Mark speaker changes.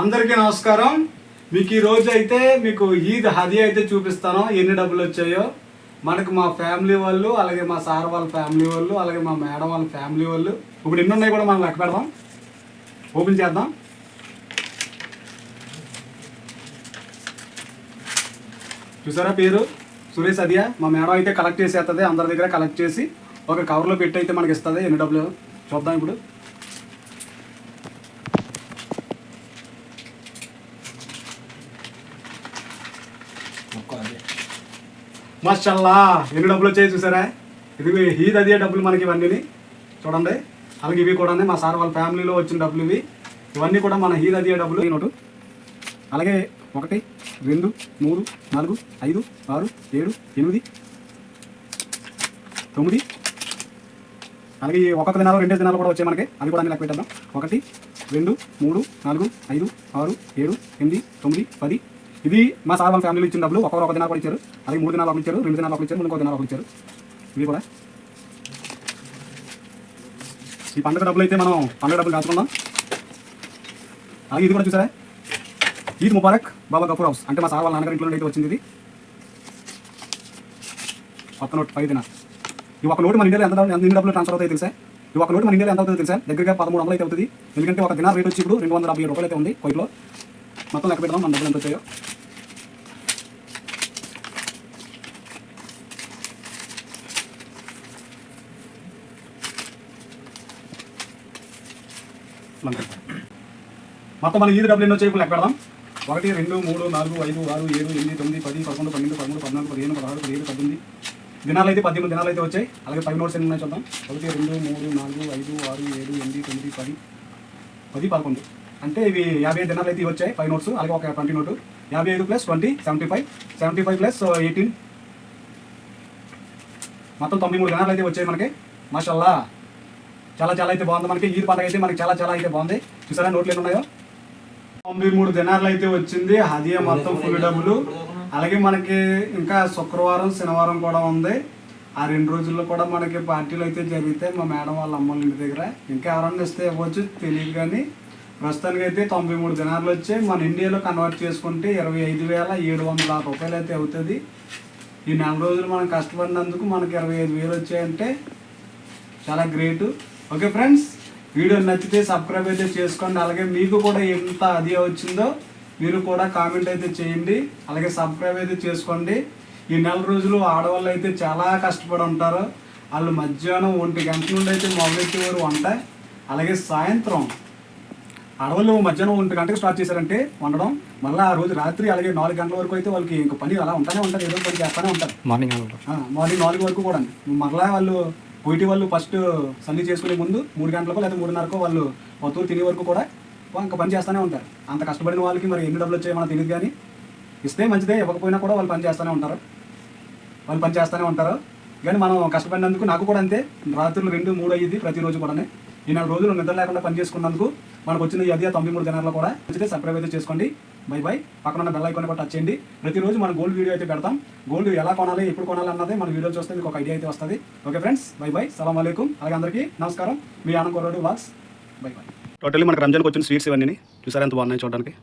Speaker 1: అందరికీ నమస్కారం. మీకు ఈ రోజు అయితే మీకు ఈద్ హది అయితే చూపిస్తాను. ఎన్ని డబ్బులు వచ్చాయో. మనకు మా ఫ్యామిలీ వాళ్ళు అలాగే మా సార్ వాళ్ళ ఫ్యామిలీ వాళ్ళు అలాగే మా మేడం వాళ్ళ ఫ్యామిలీ వాళ్ళు. ఇప్పుడు ఎన్ని ఉన్నాయి కూడా మనం లెక్క పెడదాం. ఓపెన్ చేద్దాం. చూసారా పేరు? సురేష్ అదియా. మా మేడం అయితే కలెక్ట్ చేసేస్తుంది అందరి దగ్గర కలెక్ట్ చేసి ఒక కవర్లో పెట్టి అయితే మనకి ఇస్తుంది. ఎన్ని డబ్బులు? చూద్దాం ఇప్పుడు. మషల్లా ఎన్ని డబ్బులు వచ్చాయి చూసారా? ఇది హీద్ అదే డబ్బులు మనకి ఇవన్నీ చూడండి. అలాగే ఇవి కూడా మా సార్ వాళ్ళ ఫ్యామిలీలో వచ్చిన డబ్బులు ఇవి. ఇవన్నీ కూడా మన హీద్ అదే డబ్బులు. ఈ నోటు. అలాగే ఒకటి రెండు మూడు నాలుగు ఐదు ఆరు ఏడు ఎనిమిది తొమ్మిది. అలాగే ఈ ఒక్కొక్క దినాలు రెండే దినాలు కూడా వచ్చాయి మనకి. అవి కూడా అన్ని లెక్క పెట్టేద్దాం. ఒకటి రెండు మూడు నాలుగు ఐదు ఆరు ఏడు ఎనిమిది తొమ్మిది పది ఇది మా సార్ వాళ్ళ ఫ్యామిలీలో ఇచ్చిన డబ్బులు ఒక్కొక్క ఒక దినాలు కూడా ఇచ్చారు. అలాగే మూడు దినాలు ఒకరు ఇచ్చారు రెండు దినాలు ఒకరు ఇచ్చారు ఇంకో దినాలు ఒకరు ఇచ్చారు ఇవి కూడా. ఈ పండుగ డబ్బులు అయితే మనం పండుగ డబ్బులు కాచుకుందాం అలాగే ఇది కూడా చూసారా? ఈద్ ముబారక్ బాబా గఫూర్ హౌస్. అంటే మా సార్ వాళ్ళ నాన్నగారి ఇంట్లో నుండి అయితే వచ్చింది ఇది. ఒక్క నోట్ పై దినాలు. ఈ ఒక నోటు మన ఇండియాలో ఎంత ఎన్ని డబ్బులు ట్రాన్స్ఫర్ అవుతాయి తెలుసా? ఈ ఒక నోటు మన ఇండియాలో ఎంత అవుతుంది తెలుసా? దగ్గరగా పదమూడు వందలు అయితే అవుతుంది. ఎందుకంటే ఒక దినార్ రేట్ వచ్చి ఇప్పుడు రెండు వందల డెబ్బై రూపాయలు అయితే ఉంది కొయిట్లో. మొత్తం లెక్క పెడదాం మన డబ్బులు ఎంత వచ్చాయో. మొత్తం మనకి ఈది డబ్బులు ఎన్నో వచ్చాయి ఇప్పుడు లెక్క పెడదాం. ఒకటి రెండు మూడు నాలుగు ఐదు ఆరు ఏడు ఎనిమిది తొమ్మిది పది పదకొండు పన్నెండు పదమూడు పద్నాలుగు పదిహేను పదహారు పదిహేడు పద్దెనిమిది. దినాలు అయితే పద్దెనిమిది దినాలు అయితే వచ్చాయి. అలాగే పది నోట్స్ ఎన్ని ఉన్నాయి చూద్దాం. ఒకటి రెండు మూడు నాలుగు ఐదు ఆరు ఏడు ఎనిమిది తొమ్మిది పది పది పదకొండు. అంటే ఇవి యాభై ఐదు దినాలు అయితే వచ్చాయి. Five notes. అలాగే ఒక ట్వంటీ నోటు. యాభై ఐదు plus twenty seventy five. Seventy five plus eighteen. మొత్తం తొంభై మూడు దినాలు అయితే వచ్చాయి మనకి. మాషల్లా. చాలా చాలా అయితే బాగుంది మనకి. ఈద్ పండుగ అయితే మనకి చాలా చాలా అయితే బాగుంది. చూసారా నోట్లు ఎన్ని ఉన్నాయో తొంభై మూడు దినాలు అయితే వచ్చింది. అదే మొత్తం ఫుల్ డబ్బులు. అలాగే మనకి ఇంకా శుక్రవారం శనివారం కూడా ఉంది. ఆ రెండు రోజుల్లో కూడా మనకి పార్టీలు అయితే జరిగితే మా మేడం వాళ్ళ అమ్మల ఇంటి దగ్గర. ఇంకా ఎవరన్నా ఇస్తే ఇవ్వచ్చు తెలియదు కానీ ప్రస్తుతానికి అయితే తొంభై మూడు దినాలు వచ్చి మన ఇండియాలో కన్వర్ట్ చేసుకుంటే ఇరవై ఐదు వేల ఏడు వందల రూపాయలు అయితే అవుతుంది. ఈ నెల రోజులు మనం కష్టపడినందుకు మనకి ఇరవై ఐదు వేలు వచ్చాయంటే చాలా గ్రేట్. ఓకే ఫ్రెండ్స్ వీడియో నచ్చితే సబ్స్క్రైబ్ అయితే చేసుకోండి. అలాగే మీకు కూడా ఎంత అది వచ్చిందో మీరు కూడా కామెంట్ అయితే చేయండి. అలాగే సబ్స్క్రైబ్ అయితే చేసుకోండి. ఈ నెల రోజులు ఆడవాళ్ళు అయితే చాలా కష్టపడి ఉంటారు. వాళ్ళు మధ్యాహ్నం ఒంటి గంట నుండి అయితే మొదలెట్టేవారు వంట. అలాగే సాయంత్రం ఆడవాళ్ళు మధ్యాహ్నం ఒంటి గంటకి స్టార్ట్ చేశారంటే వండడం. మళ్ళీ ఆ రోజు రాత్రి అలాగే నాలుగు గంటల వరకు అయితే వాళ్ళకి ఇంక పని అలా ఉంటానే ఉంటారు ఏదో పని చేస్తూనే ఉంటారు
Speaker 2: మార్నింగ్
Speaker 1: మార్నింగ్ నాలుగు వరకు కూడా మరలా వాళ్ళు పోయిటి వాళ్ళు ఫస్ట్ సల్లి చేసుకునే ముందు మూడు గంటలకు లేదా మూడున్నరకు వాళ్ళు మొత్తం తినే వరకు కూడా ఇంకా పని చేస్తూనే ఉంటారు. అంత కష్టపడిన వాళ్ళకి మరి ఎన్ని డబ్బులు వచ్చాయో మనకు తెలియదు కానీ ఇస్తే మంచిదే ఇవ్వకపోయినా కూడా వాళ్ళు పని చేస్తూనే ఉంటారు. వాళ్ళు పని చేస్తూనే ఉంటారు. కానీ మనం కష్టపడినందుకు నాకు కూడా అంతే. రాత్రులు రెండు మూడు అయ్యింది ప్రతిరోజు కూడా ఈ నాలుగు రోజులు నిద్ర లేకుండా పని చేసుకున్నందుకు మనకు వచ్చిన ఈ అదే తొంభై మూడు దినాల్లో కూడా మంచిదే సబ్స్క్రైబ్ అయితే చేసుకోండి. Bye bye. పక్కన ఉన్న బెల్ ఐకాన్ కూడా టచ్ చేయండి. ప్రతిరోజు మనం గోల్డ్ వీడియో అయితే పెడతాం. గోల్డ్ ఎలా కొనాలి ఎప్పుడు కొనాలి అన్నది మన వీడియో చూస్తే మీకు ఒక ఐడియా అయితే వస్తుంది. ఓకే ఫ్రెండ్స్ బై బై సలాం అలైకుం అలాగే అందరికీ నమస్కారం. మీ ఆనంద్ కొరడు వాక్స్ బై బై టోటల్లీ మనకి రంజాన్కి వచ్చిన స్వీట్స్ ఇవన్నీ చూసారా ఎంత బాగున్నాయి చూడడానికి?